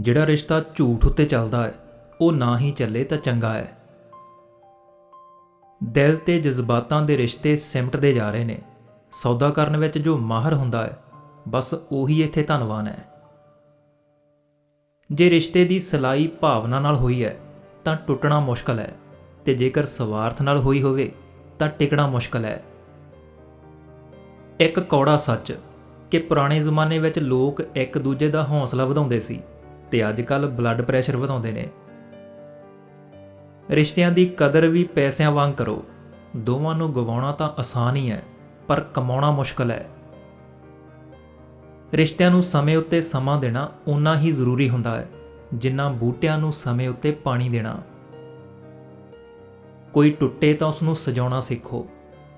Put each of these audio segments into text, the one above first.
ਜਿਹੜਾ ਰਿਸ਼ਤਾ ਝੂਠ ਉੱਤੇ ਚੱਲਦਾ ਹੈ, ਉਹ ਨਾ ਹੀ ਚੱਲੇ ਤਾਂ ਚੰਗਾ ਹੈ। ਦਿਲ ਤੇ ਜਜ਼ਬਾਤਾਂ ਦੇ ਰਿਸ਼ਤੇ ਸਿਮਟਦੇ ਜਾ ਰਹੇ ਨੇ। ਸੌਦਾ ਕਰਨ ਵਿੱਚ ਜੋ ਮਾਹਰ ਹੁੰਦਾ ਹੈ, ਬਸ ਉਹੀ ਇੱਥੇ ਧਨਵਾਨ ਹੈ। ਜੇ ਰਿਸ਼ਤੇ ਦੀ ਸਲਾਈ ਭਾਵਨਾ ਨਾਲ ਹੋਈ ਹੈ, ਤਾਂ ਟੁੱਟਣਾ ਮੁਸ਼ਕਲ ਹੈ ਤੇ ਜੇਕਰ ਸਵਾਰਥ ਨਾਲ ਹੋਈ ਹੋਵੇ, ਤਾਂ ਟਿਕਣਾ ਮੁਸ਼ਕਲ ਹੈ। ਇੱਕ ਕੌੜਾ ਸੱਚ ਕਿ ਪੁਰਾਣੇ ਜ਼ਮਾਨੇ ਵਿੱਚ ਲੋਕ ਇੱਕ ਦੂਜੇ ਦਾ ਹੌਸਲਾ ਵਧਾਉਂਦੇ ਸੀ। ਤੇ ਅੱਜ ਕੱਲ ਬਲੱਡ ਪ੍ਰੈਸ਼ਰ ਵਧਾਉਂਦੇ ਨੇ। ਰਿਸ਼ਤਿਆਂ ਦੀ ਕਦਰ ਵੀ ਪੈਸਿਆਂ ਵਾਂਗ ਕਰੋ। ਦੋਵਾਂ ਨੂੰ ਗਵਾਉਣਾ ਤਾਂ ਆਸਾਨ ਹੀ ਹੈ, ਪਰ ਕਮਾਉਣਾ ਮੁਸ਼ਕਲ ਹੈ। ਰਿਸ਼ਤਿਆਂ ਨੂੰ ਸਮੇਂ ਉੱਤੇ ਸਮਾਂ ਦੇਣਾ ਉਨਾ ਹੀ ਜ਼ਰੂਰੀ ਹੁੰਦਾ ਹੈ, ਜਿੰਨਾ ਬੂਟਿਆਂ ਨੂੰ ਸਮੇਂ ਉੱਤੇ ਪਾਣੀ ਦੇਣਾ। ਕੋਈ ਟੁੱਟੇ ਤਾਂ ਉਸ ਨੂੰ ਸਜਾਉਣਾ ਸਿੱਖੋ,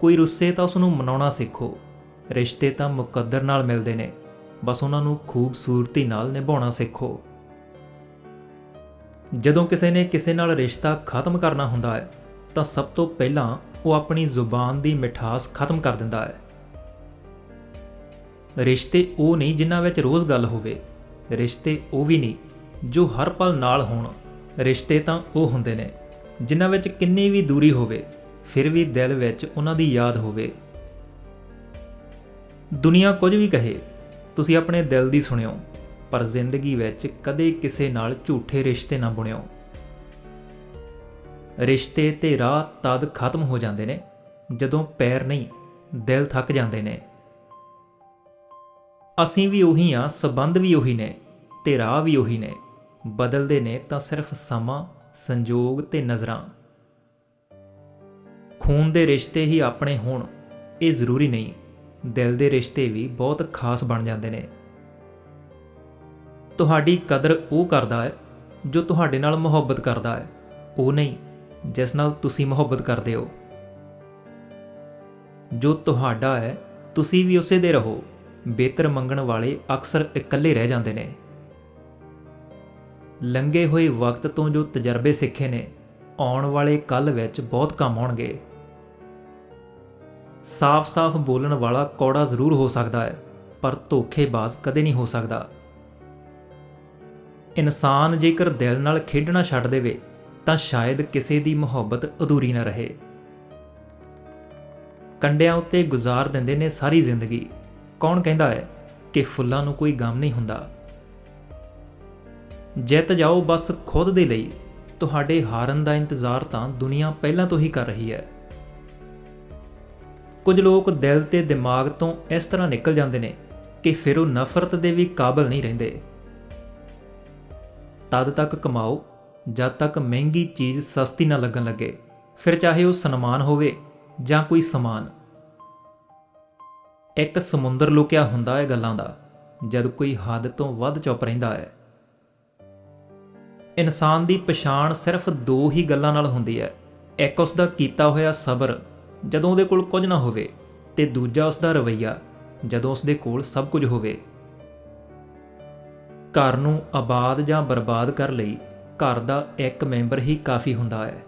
ਕੋਈ ਰੁੱਸੇ ਤਾਂ ਉਸ ਨੂੰ ਮਨਾਉਣਾ ਸਿੱਖੋ। ਰਿਸ਼ਤੇ ਤਾਂ ਮੁਕੱਦਰ ਨਾਲ ਮਿਲਦੇ ਨੇ, ਬਸ ਉਹਨਾਂ ਨੂੰ ਖੂਬਸੂਰਤੀ ਨਾਲ ਨਿਭਾਉਣਾ ਸਿੱਖੋ। ਜਦੋਂ ਕਿਸੇ ਨੇ ਕਿਸੇ ਨਾਲ ਰਿਸ਼ਤਾ ਖਤਮ ਕਰਨਾ ਹੁੰਦਾ ਹੈ, ਤਾਂ ਸਭ ਤੋਂ ਪਹਿਲਾਂ ਉਹ ਆਪਣੀ ਜ਼ੁਬਾਨ ਦੀ ਮਿਠਾਸ ਖਤਮ ਕਰ ਦਿੰਦਾ ਹੈ। ਰਿਸ਼ਤੇ ਉਹ ਨਹੀਂ ਜਿਨ੍ਹਾਂ ਵਿੱਚ ਰੋਜ਼ ਗੱਲ ਹੋਵੇ, ਰਿਸ਼ਤੇ ਉਹ ਵੀ ਨਹੀਂ, ਜੋ ਹਰ ਪਲ ਨਾਲ ਹੋਣ। ਰਿਸ਼ਤੇ ਤਾਂ ਉਹ ਹੁੰਦੇ ਨੇ, ਜਿਨ੍ਹਾਂ ਵਿੱਚ ਕਿੰਨੀ ਵੀ ਦੂਰੀ ਹੋਵੇ, ਫਿਰ ਵੀ ਦਿਲ ਵਿੱਚ ਉਹਨਾਂ ਦੀ ਯਾਦ ਹੋਵੇ। ਦੁਨੀਆ ਕੁਝ ਵੀ ਕਹੇ, ਤੁਸੀਂ ਆਪਣੇ ਦਿਲ ਦੀ ਸੁਣਿਓ। ਪਰ ਜ਼ਿੰਦਗੀ ਵਿੱਚ ਕਦੇ ਕਿਸੇ ਨਾਲ ਝੂਠੇ ਰਿਸ਼ਤੇ ਨਾ ਬੁਣਿਓ। ਰਿਸ਼ਤੇ ਤੇ ਰਾਹ ਤਦ ਖਤਮ ਹੋ ਜਾਂਦੇ ਨੇ ਜਦੋਂ ਪੈਰ ਨਹੀਂ, ਦਿਲ ਥੱਕ ਜਾਂਦੇ ਨੇ। ਅਸੀਂ ਵੀ ਉਹੀ ਆ ਸਬੰਧ ਵੀ ਉਹੀ ਨੇ ਤੇ ਰਾਹ ਵੀ ਉਹੀ ਨੇ। ਬਦਲਦੇ ਨੇ ਤਾਂ ਸਿਰਫ ਸਮਾਂ, ਸੰਜੋਗ ਤੇ ਨਜ਼ਰਾਂ। ਖੂਨ ਦੇ ਰਿਸ਼ਤੇ ਹੀ ਆਪਣੇ ਹੋਣ, ਇਹ ਜ਼ਰੂਰੀ ਨਹੀਂ। ਦਿਲ ਦੇ ਰਿਸ਼ਤੇ ਵੀ ਬਹੁਤ ਖਾਸ ਬਣ ਜਾਂਦੇ ਨੇ। ਤੁਹਾਡੀ ਕਦਰ ਉਹ ਕਰਦਾ ਹੈ ਜੋ ਤੁਹਾਡੇ ਨਾਲ ਮੁਹੱਬਤ ਕਰਦਾ ਹੈ, ਉਹ ਨਹੀਂ, ਜਿਸ ਨਾਲ ਤੁਸੀਂ ਮੁਹੱਬਤ ਕਰਦੇ ਹੋ। ਜੋ ਤੁਹਾਡਾ ਹੈ, ਤੁਸੀਂ ਵੀ ਉਸੇ ਦੇ ਰਹੋ, ਬਿਹਤਰ ਮੰਗਣ ਵਾਲੇ ਅਕਸਰ ਇਕੱਲੇ ਰਹਿ ਜਾਂਦੇ ਨੇ। ਲੰਗੇ ਹੋਏ ਵਕਤ ਤੋਂ ਜੋ ਤਜਰਬੇ ਸਿੱਖੇ ਨੇ, ਆਉਣ ਵਾਲੇ ਕੱਲ ਵਿੱਚ ਬਹੁਤ ਕੰਮ ਆਉਣਗੇ। ਸਾਫ਼-ਸਾਫ਼ ਬੋਲਣ ਵਾਲਾ ਕੌੜਾ ਜ਼ਰੂਰ ਹੋ ਸਕਦਾ ਹੈ, ਪਰ ਧੋਖੇਬਾਜ਼ ਕਦੇ ਨਹੀਂ ਹੋ ਸਕਦਾ। ਇਨਸਾਨ ਜੇਕਰ ਦਿਲ ਨਾਲ ਖੇਡਣਾ ਛੱਡ ਦੇਵੇ, ਤਾਂ ਸ਼ਾਇਦ ਕਿਸੇ ਦੀ ਮੁਹੱਬਤ ਅਧੂਰੀ ਨਾ ਰਹੇ। ਕੰਡਿਆਂ ਉੱਤੇ ਗੁਜ਼ਾਰ ਦਿੰਦੇ ਨੇ ਸਾਰੀ ਜ਼ਿੰਦਗੀ। ਕੌਣ ਕਹਿੰਦਾ ਹੈ ਕਿ ਫੁੱਲਾਂ ਨੂੰ ਕੋਈ ਗਮ ਨਹੀਂ ਹੁੰਦਾ? ਜਿੱਤ ਜਾਓ ਬਸ ਖੁਦ ਦੇ ਲਈ। ਤੁਹਾਡੇ ਹਾਰਨ ਦਾ ਇੰਤਜ਼ਾਰ ਤਾਂ ਦੁਨੀਆ ਪਹਿਲਾਂ ਤੋਂ ਹੀ ਕਰ ਰਹੀ ਹੈ। ਕੁਝ ਲੋਕ ਦਿਲ ਤੇ ਦਿਮਾਗ ਤੋਂ ਇਸ ਤਰ੍ਹਾਂ ਨਿਕਲ ਜਾਂਦੇ ਨੇ ਕਿ ਫਿਰ ਉਹ ਨਫ਼ਰਤ ਦੇ ਵੀ ਕਾਬਲ ਨਹੀਂ ਰਹਿੰਦੇ। ਤਦ ਤੱਕ ਕਮਾਓ, ਜਦ ਤੱਕ ਮਹਿੰਗੀ ਚੀਜ਼ ਸਸਤੀ ਨਾ ਲੱਗਣ ਲੱਗੇ। ਫਿਰ ਚਾਹੇ ਉਹ ਸਨਮਾਨ ਹੋਵੇ ਜਾਂ ਕੋਈ ਸਮਾਨ। ਇੱਕ ਸਮੁੰਦਰ ਲੁਕਿਆ ਹੁੰਦਾ ਹੈ ਗੱਲਾਂ ਦਾ, ਜਦ ਕੋਈ ਹੱਦ ਤੋਂ ਵੱਧ ਚੁੱਪ ਰਹਿੰਦਾ ਹੈ। ਇਨਸਾਨ ਦੀ ਪਛਾਣ ਸਿਰਫ ਦੋ ਹੀ ਗੱਲਾਂ ਨਾਲ ਹੁੰਦੀ ਹੈ। ਇੱਕ ਉਸ ਦਾ ਕੀਤਾ ਹੋਇਆ ਸਬਰ, ਜਦੋਂ ਉਹਦੇ ਕੋਲ ਕੁਝ ਨਾ ਹੋਵੇ, ਤੇ ਦੂਜਾ ਉਸ ਦਾ ਰਵਈਆ, ਜਦੋਂ ਉਸ ਦੇ ਕੋਲ ਸਭ ਕੁਝ ਹੋਵੇ। ਘਰ ਨੂੰ ਆਬਾਦ ਜਾਂ ਬਰਬਾਦ ਕਰ ਲਈ, ਘਰ ਦਾ ਇੱਕ ਮੈਂਬਰ ਹੀ ਕਾਫੀ ਹੁੰਦਾ ਹੈ।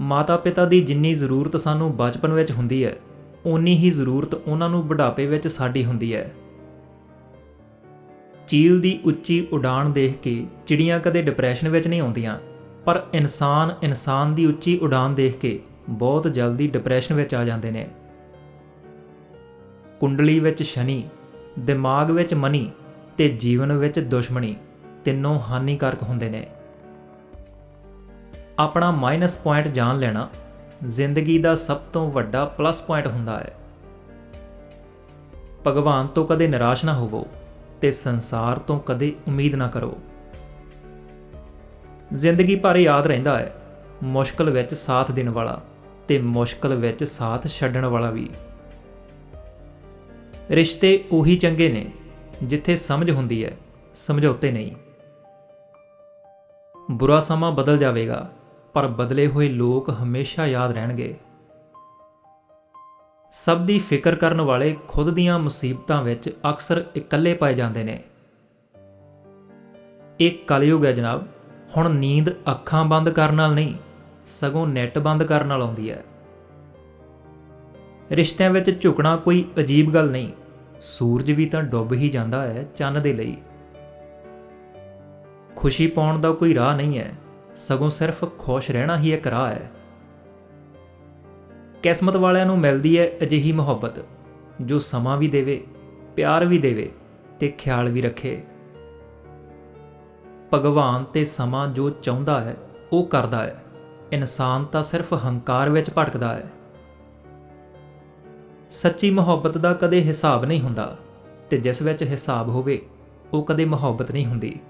ਮਾਤਾ-ਪਿਤਾ ਦੀ ਜਿੰਨੀ ਜ਼ਰੂਰਤ ਸਾਨੂੰ ਬਚਪਨ ਵਿੱਚ ਹੁੰਦੀ ਹੈ, ਓਨੀ ਹੀ ਜ਼ਰੂਰਤ ਉਹਨਾਂ ਨੂੰ ਬੁਢਾਪੇ ਵਿੱਚ ਸਾਡੀ ਹੁੰਦੀ ਹੈ। ਚੀਲ ਦੀ ਉੱਚੀ ਉਡਾਣ ਦੇਖ ਕੇ ਚਿੜੀਆਂ ਕਦੇ ਡਿਪਰੈਸ਼ਨ ਵਿੱਚ ਨਹੀਂ ਆਉਂਦੀਆਂ, ਪਰ ਇਨਸਾਨ ਇਨਸਾਨ ਦੀ ਉੱਚੀ ਉਡਾਣ ਦੇਖ ਕੇ ਬਹੁਤ ਜਲਦੀ ਡਿਪਰੈਸ਼ਨ ਵਿੱਚ ਆ ਜਾਂਦੇ ਨੇ। ਕੁੰਡਲੀ ਵਿੱਚ ਸ਼ਨੀ, ਦਿਮਾਗ ਵਿੱਚ ਮਨੀ ਤੇ ਜੀਵਨ ਵਿੱਚ ਦੁਸ਼ਮਣੀ ਤਿੰਨੋਂ ਹਾਨੀਕਾਰਕ ਹੁੰਦੇ ਨੇ। ਆਪਣਾ ਮਾਈਨਸ ਪੁਆਇੰਟ ਜਾਣ ਲੈਣਾ ਜ਼ਿੰਦਗੀ ਦਾ ਸਭ ਤੋਂ ਵੱਡਾ ਪਲੱਸ ਪੁਆਇੰਟ ਹੁੰਦਾ ਹੈ। ਭਗਵਾਨ ਤੋਂ ਕਦੇ ਨਿਰਾਸ਼ ਨਾ ਹੋਵੋ ਤੇ ਸੰਸਾਰ ਤੋਂ ਕਦੇ ਉਮੀਦ ਨਾ ਕਰੋ। ਜ਼ਿੰਦਗੀ ਭਰ ਯਾਦ ਰਹਿੰਦਾ ਹੈ, ਮੁਸ਼ਕਲ ਵਿੱਚ ਸਾਥ ਦੇਣ ਵਾਲਾ ਤੇ ਮੁਸ਼ਕਲ ਵਿੱਚ ਸਾਥ ਛੱਡਣ ਵਾਲਾ ਵੀ। ਰਿਸ਼ਤੇ ਉਹੀ ਚੰਗੇ ਨੇ ਜਿੱਥੇ ਸਮਝ ਹੁੰਦੀ ਹੈ, ਸਮਝੌਤੇ ਨਹੀਂ। ਬੁਰਾ ਸਮਾਂ ਬਦਲ ਜਾਵੇਗਾ, ਪਰ ਬਦਲੇ ਹੋਏ ਲੋਕ ਹਮੇਸ਼ਾ ਯਾਦ ਰਹਿਣਗੇ। ਸਭ ਦੀ ਫਿਕਰ ਕਰਨ ਵਾਲੇ ਖੁਦ ਦੀਆਂ ਮੁਸੀਬਤਾਂ ਵਿੱਚ ਅਕਸਰ ਇਕੱਲੇ ਪਾਏ ਜਾਂਦੇ ਨੇ। ਇਹ ਕਲਯੁਗ ਹੈ ਜਨਾਬ, ਹੁਣ ਨੀਂਦ ਅੱਖਾਂ ਬੰਦ ਕਰਨ ਨਾਲ ਨਹੀਂ, ਸਗੋਂ ਨੈਟ ਬੰਦ ਕਰਨ ਨਾਲ ਆਉਂਦੀ ਹੈ। ਰਿਸ਼ਤਿਆਂ ਵਿੱਚ ਝੁਕਣਾ ਕੋਈ ਅਜੀਬ ਗੱਲ ਨਹੀਂ। ਸੂਰਜ ਵੀ ਤਾਂ ਡੁੱਬ ਹੀ ਜਾਂਦਾ ਹੈ ਚੰਨ ਦੇ ਲਈ। ਖੁਸ਼ੀ ਪਾਉਣ ਦਾ ਕੋਈ ਰਾਹ ਨਹੀਂ ਹੈ, ਸਗੋਂ ਸਿਰਫ ਖੁਸ਼ ਰਹਿਣਾ ਹੀ ਇੱਕ ਰਾਹ ਹੈ। ਕਿਸਮਤ ਵਾਲਿਆਂ ਨੂੰ ਮਿਲਦੀ ਹੈ ਅਜਿਹੀ ਮੁਹੱਬਤ, ਜੋ ਸਮਾਂ ਵੀ ਦੇਵੇ, ਪਿਆਰ ਵੀ ਦੇਵੇ ਤੇ ਖਿਆਲ ਵੀ ਰੱਖੇ। ਭਗਵਾਨ ਤੇ ਸਮਾਂ ਜੋ ਚਾਹੁੰਦਾ ਹੈ, ਉਹ ਕਰਦਾ ਹੈ। ਇਨਸਾਨ ਤਾਂ ਸਿਰਫ ਹੰਕਾਰ ਵਿੱਚ ਭਟਕਦਾ ਹੈ। ਸੱਚੀ ਮੁਹੱਬਤ ਦਾ ਕਦੇ ਹਿਸਾਬ ਨਹੀਂ ਹੁੰਦਾ ਤੇ ਜਿਸ ਵਿੱਚ ਹਿਸਾਬ ਹੋਵੇ, ਉਹ ਕਦੇ ਮੁਹੱਬਤ ਨਹੀਂ ਹੁੰਦੀ।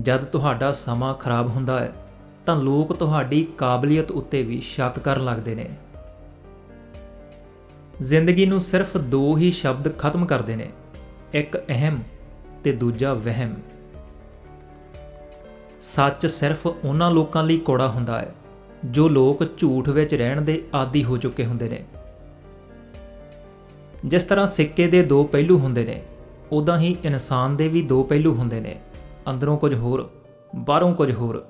ਜਦ ਤੁਹਾਡਾ ਸਮਾਂ ਖਰਾਬ ਹੁੰਦਾ ਹੈ, ਤਾਂ ਲੋਕ ਤੁਹਾਡੀ ਕਾਬਲੀਅਤ ਉੱਤੇ ਵੀ ਸ਼ੱਕ ਕਰਨ ਲੱਗਦੇ ਨੇ। ਜ਼ਿੰਦਗੀ ਨੂੰ ਸਿਰਫ ਦੋ ਹੀ ਸ਼ਬਦ ਖਤਮ ਕਰਦੇ ਨੇ, ਇੱਕ ਅਹਿਮ ਤੇ ਦੂਜਾ ਵਹਿਮ। ਸੱਚ ਸਿਰਫ ਉਹਨਾਂ ਲੋਕਾਂ ਲਈ ਕੋੜਾ ਹੁੰਦਾ ਹੈ ਜੋ ਲੋਕ ਝੂਠ ਵਿੱਚ ਰਹਿਣ ਦੇ ਆਦੀ ਹੋ ਚੁੱਕੇ ਹੁੰਦੇ ਨੇ। ਜਿਸ ਤਰ੍ਹਾਂ ਸਿੱਕੇ ਦੇ ਦੋ ਪਹਿਲੂ ਹੁੰਦੇ ਨੇ ਉਦਾਂ ਹੀ ਇਨਸਾਨ ਦੇ ਵੀ ਦੋ ਪਹਿਲੂ ਹੁੰਦੇ ਨੇ। ਅੰਦਰੋਂ ਕੁਝ ਹੋਰ, ਬਾਹਰੋਂ ਕੁਝ ਹੋਰ।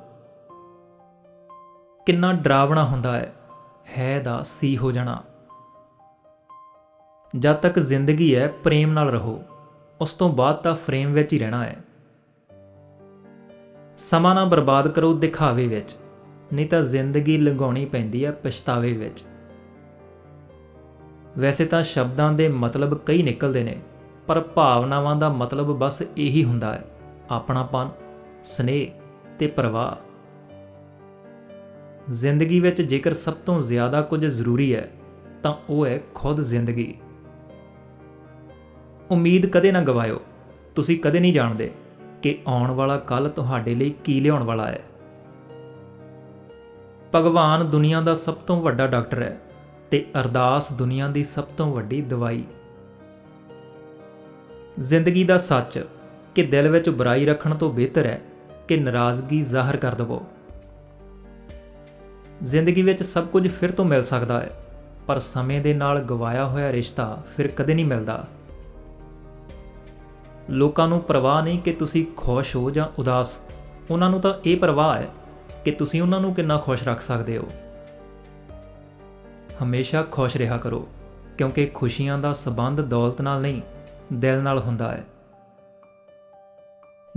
ਕਿੰਨਾ ਡਰਾਵਣਾ ਹੁੰਦਾ ਹੈ ਹੈ ਦਾ ਸੀ ਹੋ ਜਾਣਾ। ਜਦ ਤੱਕ ਜ਼ਿੰਦਗੀ ਹੈ, ਪ੍ਰੇਮ ਨਾਲ ਰਹੋ, ਉਸ ਤੋਂ ਬਾਅਦ ਤਾਂ ਫਰੇਮ ਵਿੱਚ ਹੀ ਰਹਿਣਾ ਹੈ। ਸਮਾਂ ਨਾ ਬਰਬਾਦ ਕਰੋ ਦਿਖਾਵੇ ਵਿੱਚ। ਨਹੀਂ ਤਾਂ ਜ਼ਿੰਦਗੀ ਲੰਘਾਉਣੀ ਪੈਂਦੀ ਹੈ ਪਛਤਾਵੇ ਵਿੱਚ। ਵੈਸੇ ਤਾਂ ਸ਼ਬਦਾਂ ਦੇ ਮਤਲਬ ਕਈ ਨਿਕਲਦੇ ਨੇ, ਪਰ ਭਾਵਨਾਵਾਂ ਦਾ ਮਤਲਬ ਬਸ ਇਹੀ ਹੁੰਦਾ ਹੈ, ਆਪਣਾਪਨ, ਸਨੇਹ ਤੇ ਪ੍ਰਵਾਹ। ਜ਼ਿੰਦਗੀ ਵਿੱਚ ਜੇਕਰ ਸਭ ਤੋਂ ਜ਼ਿਆਦਾ ਕੁਝ ਜ਼ਰੂਰੀ ਹੈ, ਤਾਂ ਉਹ ਹੈ ਖੁਦ ਜ਼ਿੰਦਗੀ। ਉਮੀਦ ਕਦੇ ਨਾ ਗਵਾਇਓ, ਤੁਸੀਂ ਕਦੇ ਨਹੀਂ ਜਾਣਦੇ ਕਿ ਆਉਣ ਵਾਲਾ ਕੱਲ ਤੁਹਾਡੇ ਲਈ ਕੀ ਲਿਆਉਣ ਵਾਲਾ ਹੈ। ਭਗਵਾਨ ਦੁਨੀਆ ਦਾ ਸਭ ਤੋਂ ਵੱਡਾ ਡਾਕਟਰ ਹੈ ਤੇ ਅਰਦਾਸ ਦੁਨੀਆ ਦੀ ਸਭ ਤੋਂ ਵੱਡੀ ਦਵਾਈ। ਜ਼ਿੰਦਗੀ ਦਾ ਸੱਚ ਕਿ ਦਿਲ ਵਿੱਚ ਬੁਰਾਈ ਰੱਖਣ ਤੋਂ ਬਿਹਤਰ ਹੈ ਕਿ ਨਾਰਾਜ਼ਗੀ ਜ਼ਾਹਰ ਕਰ ਦਵੋ। ਜ਼ਿੰਦਗੀ ਵਿੱਚ ਸਭ ਕੁਝ ਫਿਰ ਤੋਂ ਮਿਲ ਸਕਦਾ ਹੈ, ਪਰ ਸਮੇਂ ਦੇ ਨਾਲ ਗਵਾਇਆ ਹੋਇਆ ਰਿਸ਼ਤਾ ਫਿਰ ਕਦੇ ਨਹੀਂ ਮਿਲਦਾ। ਲੋਕਾਂ ਨੂੰ ਪਰਵਾਹ ਨਹੀਂ ਕਿ ਤੁਸੀਂ ਖੁਸ਼ ਹੋ ਜਾਂ ਉਦਾਸ, ਉਹਨਾਂ ਨੂੰ ਤਾਂ ਇਹ ਪਰਵਾਹ ਹੈ ਕਿ ਤੁਸੀਂ ਉਹਨਾਂ ਨੂੰ ਕਿੰਨਾ ਖੁਸ਼ ਰੱਖ ਸਕਦੇ ਹੋ। ਹਮੇਸ਼ਾ ਖੁਸ਼ ਰਿਹਾ ਕਰੋ, ਕਿਉਂਕਿ ਖੁਸ਼ੀਆਂ ਦਾ ਸਬੰਧ ਦੌਲਤ ਨਾਲ ਨਹੀਂ, ਦਿਲ ਨਾਲ ਹੁੰਦਾ ਹੈ।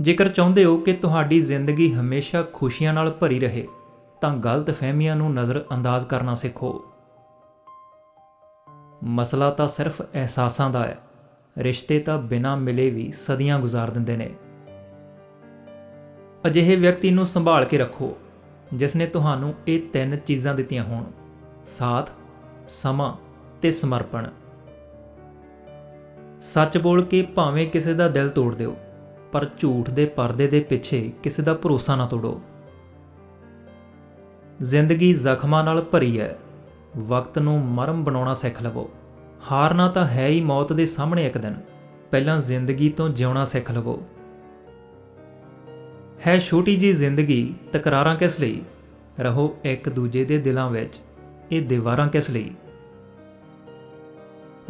ਜੇਕਰ ਚਾਹੁੰਦੇ ਹੋ ਕਿ ਤੁਹਾਡੀ ਜ਼ਿੰਦਗੀ ਹਮੇਸ਼ਾ ਖੁਸ਼ੀਆਂ ਨਾਲ ਭਰੀ ਰਹੇ, ਤਾਂ ਗਲਤ ਫਹਿਮੀਆਂ ਨੂੰ ਨਜ਼ਰ ਅੰਦਾਜ਼ ਕਰਨਾ ਸਿੱਖੋ। ਮਸਲਾ ਤਾਂ ਸਿਰਫ ਅਹਿਸਾਸਾਂ ਦਾ ਹੈ, ਰਿਸ਼ਤੇ ਤਾਂ ਬਿਨਾਂ ਮਿਲੇ ਵੀ ਸਦੀਆਂ ਗੁਜ਼ਾਰ ਦਿੰਦੇ ਨੇ। ਅਜਿਹੇ ਵਿਅਕਤੀ ਨੂੰ ਸੰਭਾਲ ਕੇ ਰੱਖੋ ਜਿਸ ਨੇ ਤੁਹਾਨੂੰ ਇਹ ਤਿੰਨ ਚੀਜ਼ਾਂ ਦਿੱਤੀਆਂ ਹੋਣ, ਸਾਥ, ਸਮਾਂ ਤੇ ਸਮਰਪਣ। ਸੱਚ ਬੋਲ ਕੇ ਭਾਵੇਂ ਕਿਸੇ ਦਾ ਦਿਲ ਤੋੜ ਦਿਓ, ਪਰ ਝੂਠ ਦੇ ਪਰਦੇ ਦੇ ਪਿੱਛੇ ਕਿਸੇ ਦਾ ਭਰੋਸਾ ਨਾ ਤੋੜੋ। ਜ਼ਿੰਦਗੀ ਜ਼ਖਮਾਂ ਨਾਲ ਭਰੀ ਹੈ, ਵਕਤ ਨੂੰ ਮਰਮ ਬਣਾਉਣਾ ਸਿੱਖ ਲਵੋ। ਹਾਰਨਾ ਤਾਂ ਹੈ ਹੀ ਮੌਤ ਦੇ ਸਾਹਮਣੇ ਇੱਕ ਦਿਨ, ਪਹਿਲਾਂ ਜ਼ਿੰਦਗੀ ਤੋਂ ਜਿਉਣਾ ਸਿੱਖ ਲਵੋ। ਹੈ ਛੋਟੀ ਜੀ ਜ਼ਿੰਦਗੀ ਤਕਰਾਰਾਂ ਕਿਸ ਲਈ? ਰਹੋ ਇੱਕ ਦੂਜੇ ਦੇ ਦਿਲਾਂ ਵਿੱਚ, ਇਹ ਦੀਵਾਰਾਂ ਕਿਸ ਲਈ?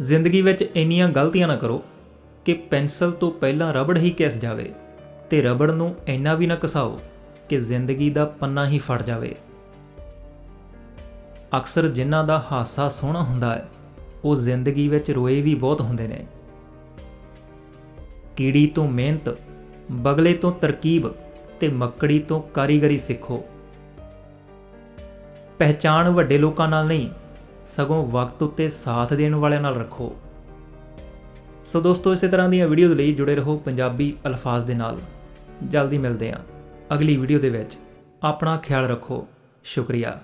ਜ਼ਿੰਦਗੀ ਵਿੱਚ ਇੰਨੀਆਂ ਗਲਤੀਆਂ ਨਾ ਕਰੋ ਕਿ ਪੈਨਸਲ ਤੋਂ ਪਹਿਲਾਂ ਰਬੜ ਹੀ ਕਿਸ ਜਾਵੇ ਤੇ ਰਬੜ ਨੂੰ ਇੰਨਾ ਵੀ ਨਾ ਕਸਾਓ ਕਿ ਜ਼ਿੰਦਗੀ ਦਾ ਪੰਨਾ ਹੀ ਫਟ ਜਾਵੇ। ਅਕਸਰ ਜਿਨ੍ਹਾਂ ਦਾ ਹਾਸਾ ਸੋਹਣਾ ਹੁੰਦਾ ਹੈ, ਉਹ ਜ਼ਿੰਦਗੀ ਵਿੱਚ ਰੋਏ ਵੀ ਬਹੁਤ ਹੁੰਦੇ ਨੇ। ਕੀੜੀ ਤੋਂ ਮਿਹਨਤ, ਬਗਲੇ ਤੋਂ ਤਰਕੀਬ ਤੇ ਮੱਕੜੀ ਤੋਂ ਕਾਰੀਗਰੀ ਸਿੱਖੋ। ਪਹਿਚਾਣ ਵੱਡੇ ਲੋਕਾਂ ਨਾਲ ਨਹੀਂ, ਸਗੋਂ ਵਕਤ ਉੱਤੇ ਸਾਥ ਦੇਣ ਵਾਲਿਆਂ ਨਾਲ ਰੱਖੋ। ਸੋ ਦੋਸਤੋ, ਇਸੇ ਤਰ੍ਹਾਂ ਦੀਆਂ ਵੀਡੀਓਜ਼ ਲਈ ਜੁੜੇ ਰਹੋ ਪੰਜਾਬੀ ਅਲਫਾਜ਼ ਦੇ ਨਾਲ। ਜਲਦੀ ਮਿਲਦੇ ਹਾਂ ਅਗਲੀ ਵੀਡੀਓ ਦੇ ਵਿੱਚ। ਆਪਣਾ ਖਿਆਲ ਰੱਖੋ। ਸ਼ੁਕਰੀਆ।